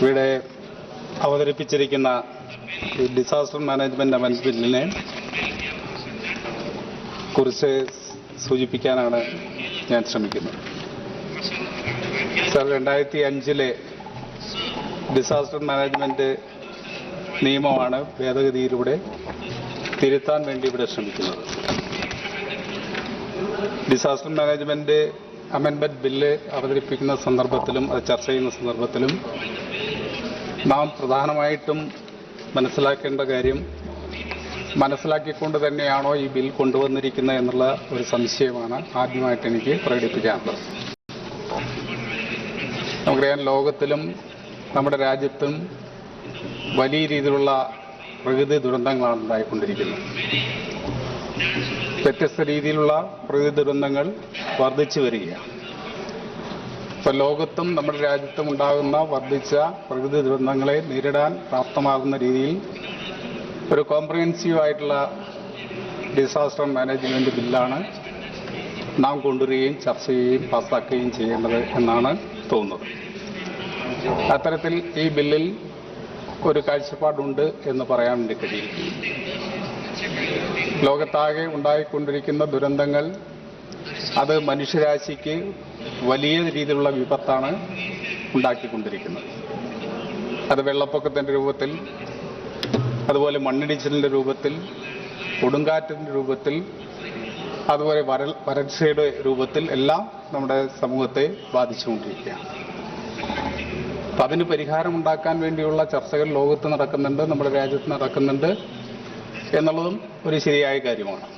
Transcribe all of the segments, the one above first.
ഇവിടെ അവതരിപ്പിച്ചിരിക്കുന്ന disaster management ബില്ലിനെ കുറിച്ച് സൂചിപ്പിക്കാനാണ് ഞാൻ ശ്രമിക്കുന്നത്. സർ രണ്ടായിരത്തി അഞ്ചിലെ ഡിസാസ്റ്റർ മാനേജ്മെന്റ് നിയമമാണ് ഭേദഗതിയിലൂടെ തിരുത്താൻ വേണ്ടി ഇവിടെ ശ്രമിക്കുന്നത്. ഡിസാസ്റ്റർ മാനേജ്മെന്റ് അമെൻമെന്റ് ബില്ല് അവതരിപ്പിക്കുന്ന സന്ദർഭത്തിലും അത് ചർച്ച ചെയ്യുന്ന സന്ദർഭത്തിലും നാം പ്രധാനമായിട്ടും മനസ്സിലാക്കേണ്ട കാര്യം മനസ്സിലാക്കിക്കൊണ്ട് തന്നെയാണോ ഈ ബിൽ കൊണ്ടുവന്നിരിക്കുന്നത് എന്നുള്ള ഒരു സംശയമാണ് ആദ്യമായിട്ട് എനിക്ക് പ്രകടിപ്പിക്കാനുള്ളത്. നമുക്കറിയാം ലോകത്തിലും നമ്മുടെ രാജ്യത്തും വലിയ രീതിയിലുള്ള പ്രകൃതി ദുരന്തങ്ങളാണ് ഉണ്ടായിക്കൊണ്ടിരിക്കുന്നത്. വ്യത്യസ്ത രീതിയിലുള്ള പ്രകൃതി ദുരന്തങ്ങൾ വർദ്ധിച്ചു വരികയാണ്. ഇപ്പൊ ലോകത്തും നമ്മുടെ രാജ്യത്തും ഉണ്ടാകുന്ന വർദ്ധിച്ച പ്രകൃതി ദുരന്തങ്ങളെ നേരിടാൻ പ്രാപ്തമാകുന്ന രീതിയിൽ ഒരു കോംപ്രഹെൻസീവ് ആയിട്ടുള്ള ഡിസാസ്റ്റർ മാനേജ്മെന്റ് ബില്ലാണ് നാം കൊണ്ടുവരികയും ചർച്ച ചെയ്യുകയും പാസ്സാക്കുകയും ചെയ്യേണ്ടത് എന്നാണ് തോന്നുന്നത്. അത്തരത്തിൽ ഈ ബില്ലിൽ ഒരു കാഴ്ചപ്പാടുണ്ട് എന്ന് പറയാൻ വേണ്ടി കഴിയും. ലോകത്താകെ ഉണ്ടായിക്കൊണ്ടിരിക്കുന്ന ദുരന്തങ്ങൾ അത് മനുഷ്യരാശിക്ക് വലിയ രീതിയിലുള്ള വിപത്താണ് ഉണ്ടാക്കിക്കൊണ്ടിരിക്കുന്നത്. അത് വെള്ളപ്പൊക്കത്തിന്റെ രൂപത്തിൽ അതുപോലെ മണ്ണിടിച്ചിലിന്റെ രൂപത്തിൽ കൊടുങ്കാറ്റിന്റെ രൂപത്തിൽ അതുപോലെ വരൾ വരൾച്ചയുടെ രൂപത്തിൽ എല്ലാം നമ്മുടെ സമൂഹത്തെ ബാധിച്ചുകൊണ്ടിരിക്കുകയാണ്. അപ്പം അതിന് പരിഹാരം ഉണ്ടാക്കാൻ വേണ്ടിയുള്ള ചർച്ചകൾ ലോകത്ത് നടക്കുന്നുണ്ട് നമ്മുടെ രാജ്യത്ത് നടക്കുന്നുണ്ട് എന്നുള്ളതും ഒരു ശരിയായ കാര്യമാണ്.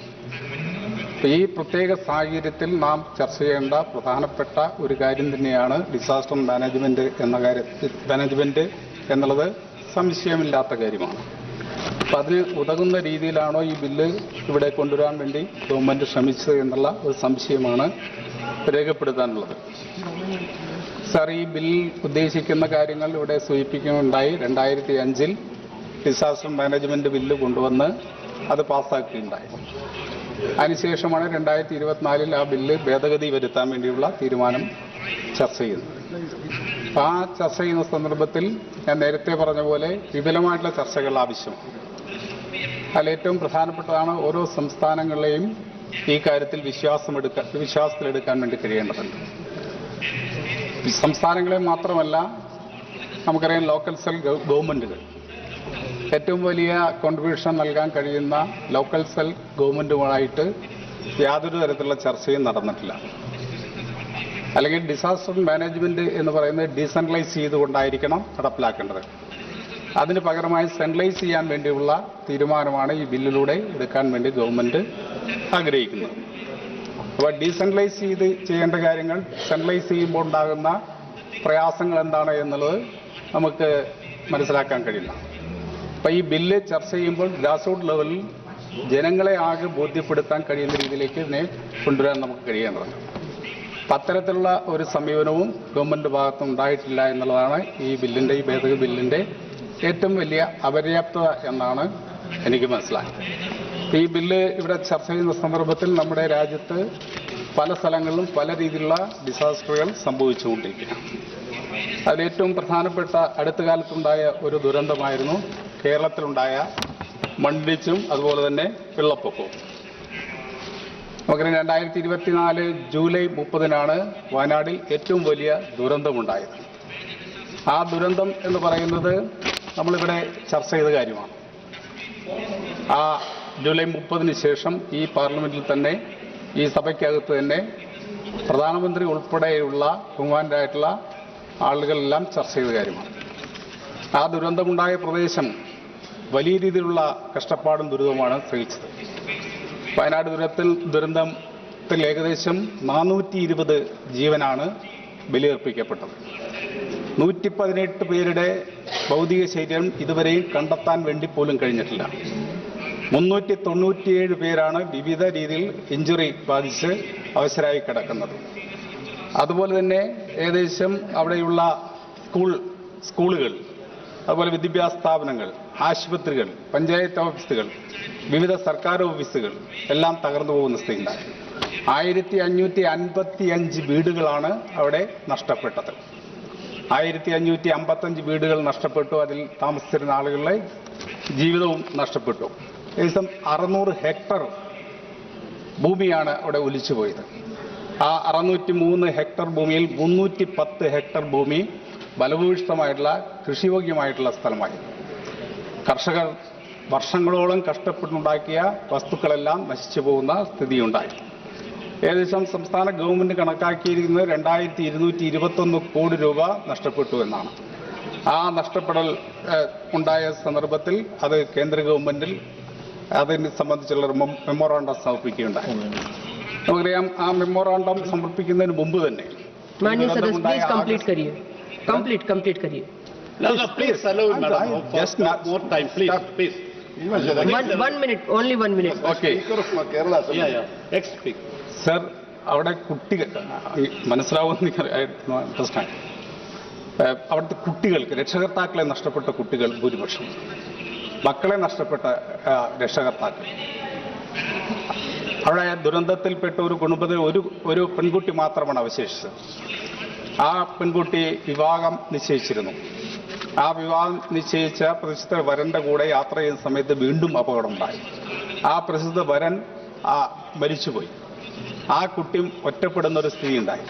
ഈ പ്രത്യേക സാഹചര്യത്തിൽ നാം ചർച്ച ചെയ്യേണ്ട പ്രധാനപ്പെട്ട ഒരു കാര്യം തന്നെയാണ് ഡിസാസ്റ്റർ മാനേജ്മെന്റ് എന്ന കാര്യത്തിൽ മാനേജ്മെന്റ് എന്നുള്ളത് സംശയമില്ലാത്ത കാര്യമാണ്. അപ്പം അതിന് ഉതകുന്ന രീതിയിലാണോ ഈ ബില്ല് ഇവിടെ കൊണ്ടുവരാൻ വേണ്ടി ഗവൺമെന്റ് ശ്രമിച്ചത് എന്നുള്ള ഒരു സംശയമാണ് രേഖപ്പെടുത്താനുള്ളത്. സാർ ഈ ബിൽ ഉദ്ദേശിക്കുന്ന കാര്യങ്ങൾ ഇവിടെ സൂചിപ്പിക്കുകയുണ്ടായി രണ്ടായിരത്തി അഞ്ചിൽ ഡിസാസ്റ്റർ മാനേജ്മെന്റ് ബില്ല് കൊണ്ടുവന്ന് അത് പാസ്സാക്കുകയുണ്ടായി. അതിനുശേഷമാണ് രണ്ടായിരത്തി ഇരുപത്തിനാലിൽ ആ ബില്ല് ഭേദഗതി വരുത്താൻ വേണ്ടിയുള്ള തീരുമാനം ചർച്ച ചെയ്യുന്നത്. ആ ചർച്ച ചെയ്യുന്ന സന്ദർഭത്തിൽ ഞാൻ നേരത്തെ പറഞ്ഞ പോലെ വിപുലമായിട്ടുള്ള ചർച്ചകൾ ആവശ്യമാണ്. അതിൽ ഏറ്റവും പ്രധാനപ്പെട്ടതാണ് ഓരോ സംസ്ഥാനങ്ങളെയും ഈ കാര്യത്തിൽ വിശ്വാസമെടുക്കാൻ വിശ്വാസത്തിലെടുക്കാൻ വേണ്ടി കഴിയേണ്ടതുണ്ട്. സംസ്ഥാനങ്ങളെ മാത്രമല്ല നമുക്കറിയാം ലോക്കൽ സെൽ ഗവൺമെന്റുകൾ. ഏറ്റവും വലിയ കോൺട്രിബ്യൂഷൻ നൽകാൻ കഴിയുന്ന ലോക്കൽ സെൽ ഗവൺമെന്റുമായിട്ട് യാതൊരു തരത്തിലുള്ള ചർച്ചയും നടന്നിട്ടില്ല. അല്ലെങ്കിൽ ഡിസാസ്റ്റർ മാനേജ്മെന്റ് എന്ന് പറയുന്നത് ഡീസെൻട്രലൈസ് ചെയ്തുകൊണ്ടായിരിക്കണം നടപ്പിലാക്കേണ്ടത്. അതിന് പകരമായി സെൻട്രലൈസ് ചെയ്യാൻ വേണ്ടിയുള്ള തീരുമാനമാണ് ഈ ബില്ലിലൂടെ എടുക്കാൻ വേണ്ടി ഗവൺമെന്റ് ആഗ്രഹിക്കുന്നത്. അപ്പോൾ ഡീസെൻട്രലൈസ് ചെയ്ത് ചെയ്യേണ്ട കാര്യങ്ങൾ സെൻട്രലൈസ് ചെയ്യുമ്പോൾ ഉണ്ടാകുന്ന പ്രയാസങ്ങൾ എന്താണ് എന്നുള്ളത് നമുക്ക് മനസ്സിലാക്കാൻ കഴിയില്ല. അപ്പൊ ഈ ബില്ല് ചർച്ച ചെയ്യുമ്പോൾ ഗ്രാസ് റൂട്ട് ലെവലിൽ ജനങ്ങളെ ആകെ ബോധ്യപ്പെടുത്താൻ കഴിയുന്ന രീതിയിലേക്ക് ഇതിനെ കൊണ്ടുവരാൻ നമുക്ക് കഴിയേണ്ടത് അത്തരത്തിലുള്ള ഒരു സമീപനവും ഗവൺമെന്റ് ഭാഗത്തും ഉണ്ടായിട്ടില്ല എന്നുള്ളതാണ് ഈ ബില്ലിന്റെ ഈ ഭേദഗതി ബില്ലിന്റെ ഏറ്റവും വലിയ അപര്യാപ്തത എന്നാണ് എനിക്ക് മനസ്സിലായത് ഈ ബില്ല് ഇവിടെ ചർച്ച ചെയ്യുന്ന സന്ദർഭത്തിൽ നമ്മുടെ രാജ്യത്ത് പല സ്ഥലങ്ങളിലും പല രീതിയിലുള്ള ഡിസാസ്റ്ററുകൾ സംഭവിച്ചുകൊണ്ടിരിക്കുകയാണ്. അതിലേറ്റവും പ്രധാനപ്പെട്ട അടുത്ത കാലത്തുണ്ടായ ഒരു ദുരന്തമായിരുന്നു കേരളത്തിലുണ്ടായ മണ്ണിടിച്ചും അതുപോലെ തന്നെ വെള്ളപ്പൊക്കവും. നമുക്കറിയാം രണ്ടായിരത്തി ഇരുപത്തിനാല് ജൂലൈ മുപ്പതിനാണ് വയനാടിൽ ഏറ്റവും വലിയ ദുരന്തമുണ്ടായത്. ആ ദുരന്തം എന്ന് പറയുന്നത് നമ്മളിവിടെ ചർച്ച ചെയ്ത കാര്യമാണ്. ആ ജൂലൈ മുപ്പതിന് ശേഷം ഈ പാർലമെന്റിൽ തന്നെ ഈ സഭയ്ക്കകത്ത് തന്നെ പ്രധാനമന്ത്രി ഉൾപ്പെടെയുള്ള ബഹുമാനായിട്ടുള്ള ആളുകളെല്ലാം ചർച്ച ചെയ്ത കാര്യമാണ്. ആ ദുരന്തമുണ്ടായ പ്രദേശം വലിയ രീതിയിലുള്ള കഷ്ടപ്പാടും ദുരിതവുമാണ് സഹിച്ചത്. വയനാട് ദുരന്തത്തിൽ ദുരന്തത്തിൽ ഏകദേശം നാനൂറ്റി ഇരുപത് ജീവനാണ് ബലിയർപ്പിക്കപ്പെട്ടത്. നൂറ്റി പതിനെട്ട് പേരുടെ ഭൗതിക ശരീരം ഇതുവരെയും കണ്ടെത്താൻ വേണ്ടി പോലും കഴിഞ്ഞിട്ടില്ല. മുന്നൂറ്റി തൊണ്ണൂറ്റിയേഴ് പേരാണ് വിവിധ രീതിയിൽ ഇഞ്ചുറി ബാധിച്ച് അവശരായി കിടക്കുന്നത്. അതുപോലെ തന്നെ ഏകദേശം അവിടെയുള്ള സ്കൂൾ സ്കൂളുകൾ അതുപോലെ വിദ്യാഭ്യാസ സ്ഥാപനങ്ങൾ ആശുപത്രികൾ പഞ്ചായത്ത് ഓഫീസുകൾ വിവിധ സർക്കാർ ഓഫീസുകൾ എല്ലാം തകർന്നു പോകുന്ന സ്ഥിതിയുണ്ടായി ആയിരത്തി അഞ്ഞൂറ്റി അൻപത്തി അഞ്ച് വീടുകളാണ് അവിടെ നഷ്ടപ്പെട്ടത്. ആയിരത്തി അഞ്ഞൂറ്റി അമ്പത്തഞ്ച് വീടുകൾ നഷ്ടപ്പെട്ടു. അതിൽ താമസിച്ചിരുന്ന ആളുകളുടെ ജീവിതവും നഷ്ടപ്പെട്ടു. ഏകദേശം അറുന്നൂറ് ഹെക്ടർ ഭൂമിയാണ് അവിടെ ഒലിച്ചു പോയത് ആ അറുന്നൂറ്റി മൂന്ന് ഹെക്ടർ ഭൂമിയിൽ മുന്നൂറ്റി പത്ത് ഹെക്ടർ ഭൂമി ബലഭൂയിഷ്ടമായിട്ടുള്ള കൃഷിയോഗ്യമായിട്ടുള്ള സ്ഥലമായി. കർഷകർ വർഷങ്ങളോളം കഷ്ടപ്പെട്ടുണ്ടാക്കിയ വസ്തുക്കളെല്ലാം നശിച്ചു പോകുന്ന സ്ഥിതിയുണ്ടായി ഏകദേശം സംസ്ഥാന ഗവൺമെന്റ് കണക്കാക്കിയിരിക്കുന്നത് രണ്ടായിരത്തി ഇരുന്നൂറ്റി ഇരുപത്തൊന്ന് കോടി രൂപ നഷ്ടപ്പെട്ടു എന്നാണ്. ആ നഷ്ടപ്പെടൽ ഉണ്ടായ സന്ദർഭത്തിൽ അത് കേന്ദ്ര ഗവൺമെന്റിൽ അതിനെ സംബന്ധിച്ചുള്ള ഒരു മെമ്മോറാണ്ടം സമർപ്പിക്കുകയുണ്ടായി. നമുക്കറിയാം ആ മെമ്മോറാണ്ടം സമർപ്പിക്കുന്നതിന് മുമ്പ് തന്നെ ഈ माननीय सदस्य ദുരന്തമുണ്ടായ प्लीज कंप्लीट ആഗസ്റ്റ്- करिए कंप्लीट कंप्लीट करिए No, no, please allow him, I- madam, I for just not- more time, please, Stop. please. One one minute only one minute okay Yeah, yeah, next speak. Sir അവിടെ കുട്ടികൾ ഈ മനസ്സിലാവുമെന്ന് എനിക്ക് പ്രശ്നമാണ് അവിടുത്തെ കുട്ടികൾക്ക് രക്ഷകർത്താക്കളെ നഷ്ടപ്പെട്ട കുട്ടികൾ ഭൂരിപക്ഷം മക്കളെ നഷ്ടപ്പെട്ട ആ, രക്ഷകർത്താക്കൾ അവിടെ ദുരന്തത്തിൽപ്പെട്ട ഒരു കുടുംബത്തിൽ ഒരു ഒരു പെൺകുട്ടി മാത്രമാണ് അവശേഷിച്ചത് ആ പെൺകുട്ടി വിവാഹം നിശ്ചയിച്ചിരുന്നു. ആ വിവാഹം നിശ്ചയിച്ച പ്രസിദ്ധ വരന്റെ കൂടെ യാത്ര ചെയ്യുന്ന സമയത്ത് വീണ്ടും അപകടമുണ്ടായി. ആ പ്രസിദ്ധ വരൻ ആ മരിച്ചുപോയി. ആ കുട്ടി ഒറ്റപ്പെടുന്ന ഒരു സ്ത്രീ ഉണ്ടായി.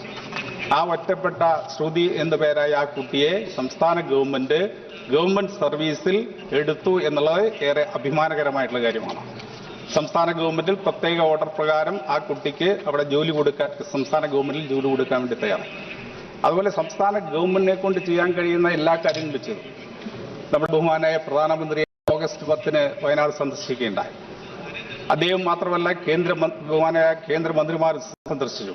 ആ ഒറ്റപ്പെട്ട ശ്രുതി എന്ന പേരായ ആ കുട്ടിയെ സംസ്ഥാന ഗവൺമെന്റ് ഗവൺമെന്റ് സർവീസിൽ എടുത്തു എന്നുള്ളത് ഏറെ അഭിമാനകരമായിട്ടുള്ള കാര്യമാണ്. സംസ്ഥാന ഗവൺമെന്റിൽ പ്രത്യേക ഓർഡർ പ്രകാരം ആ കുട്ടിക്ക് അവിടെ ജോലി കൊടുക്കാൻ സംസ്ഥാന ഗവൺമെന്റിൽ ജോലി കൊടുക്കാൻ വേണ്ടി തയ്യാറായി. അതുപോലെ സംസ്ഥാന ഗവൺമെന്റിനെ കൊണ്ട് ചെയ്യാൻ കഴിയുന്ന എല്ലാ കാര്യങ്ങളും ചെയ്തു നമ്മുടെ ബഹുമാനായ പ്രധാനമന്ത്രി ഓഗസ്റ്റ് പത്തിന് വയനാട് സന്ദർശിക്കുകയുണ്ടായി. അദ്ദേഹം മാത്രമല്ല കേന്ദ്ര ബഹുമാനായ കേന്ദ്രമന്ത്രിമാർ സന്ദർശിച്ചു.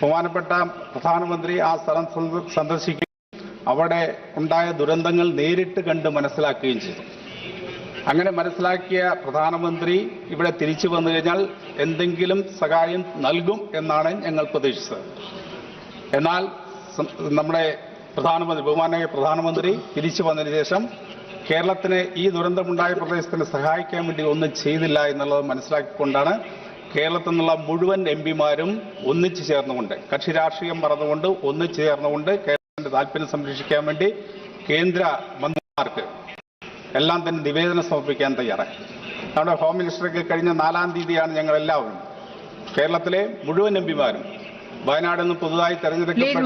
ബഹുമാനപ്പെട്ട പ്രധാനമന്ത്രി ആ സ്ഥലം സന്ദർശിക്കുകയും അവിടെ ഉണ്ടായ ദുരന്തങ്ങൾ നേരിട്ട് കണ്ട് മനസ്സിലാക്കുകയും ചെയ്തു. അങ്ങനെ മനസ്സിലാക്കിയ പ്രധാനമന്ത്രി ഇവിടെ തിരിച്ചു വന്നു കഴിഞ്ഞാൽ എന്തെങ്കിലും സഹായം നൽകും എന്നാണ് ഞങ്ങൾ പ്രതീക്ഷിച്ചത്. എന്നാൽ നമ്മുടെ പ്രധാനമന്ത്രി ബഹുമാനായ പ്രധാനമന്ത്രി തിരിച്ചു വന്നതിന് ശേഷം കേരളത്തിന് ഈ ദുരന്തമുണ്ടായ പ്രദേശത്തിന് സഹായിക്കാൻ വേണ്ടി ഒന്നും ചെയ്തില്ല എന്നുള്ളത് മനസ്സിലാക്കിക്കൊണ്ടാണ് കേരളത്തിൽ നിന്നുള്ള മുഴുവൻ എം പിമാരും ഒന്നിച്ചു ചേർന്നുകൊണ്ട് കക്ഷി രാഷ്ട്രീയം പറഞ്ഞുകൊണ്ട് ഒന്നിച്ചു ചേർന്നുകൊണ്ട് കേരളത്തിന്റെ താല്പര്യം സംരക്ഷിക്കാൻ വേണ്ടി കേന്ദ്ര മന്ത്രിമാർക്ക് എല്ലാം തന്നെ നിവേദനം സമർപ്പിക്കാൻ തയ്യാറായി. നമ്മുടെ ഹോം മിനിസ്റ്റർക്ക് കഴിഞ്ഞ നാലാം തീയതിയാണ് ഞങ്ങൾ എല്ലാവരും കേരളത്തിലെ മുഴുവൻ എം പിമാരും വയനാട് നിന്ന് പുതുതായി തെരഞ്ഞെടുക്കപ്പെട്ട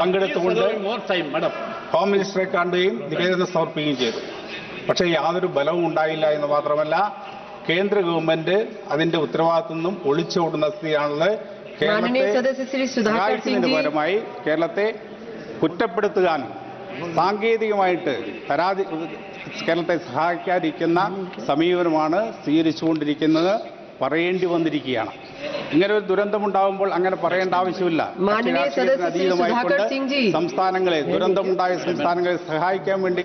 പങ്കെടുത്തുകൊണ്ട് ഹോം മിനിസ്റ്ററെ കാണുകയും നിവേദനം സമർപ്പിക്കുകയും ചെയ്തു. പക്ഷേ യാതൊരു ബലവും ഉണ്ടായില്ല എന്ന് മാത്രമല്ല കേന്ദ്ര ഗവൺമെന്റ് അതിന്റെ ഉത്തരവാദിത്വം നിന്നും ഒളിച്ചോടുന്ന സ്ഥിതിയാണുള്ളത്. കേരളത്തെ പരമായി കേരളത്തെ കുറ്റപ്പെടുത്തുവാനും സാങ്കേതികമായിട്ട് പരാതി കേരളത്തെ സഹായിക്കാതിരിക്കുന്ന സമീപനമാണ് സ്വീകരിച്ചുകൊണ്ടിരിക്കുന്നത്. പറയേണ്ടി വന്നിരിക്കുകയാണ്. ഇങ്ങനെ ഒരു ദുരന്തമുണ്ടാകുമ്പോൾ അങ്ങനെ പറയേണ്ട ആവശ്യമില്ല. അതീതമായിക്കൊണ്ട്. സംസ്ഥാനങ്ങളെ ദുരന്തമുണ്ടായ സംസ്ഥാനങ്ങളെ സഹായിക്കാൻ വേണ്ടി.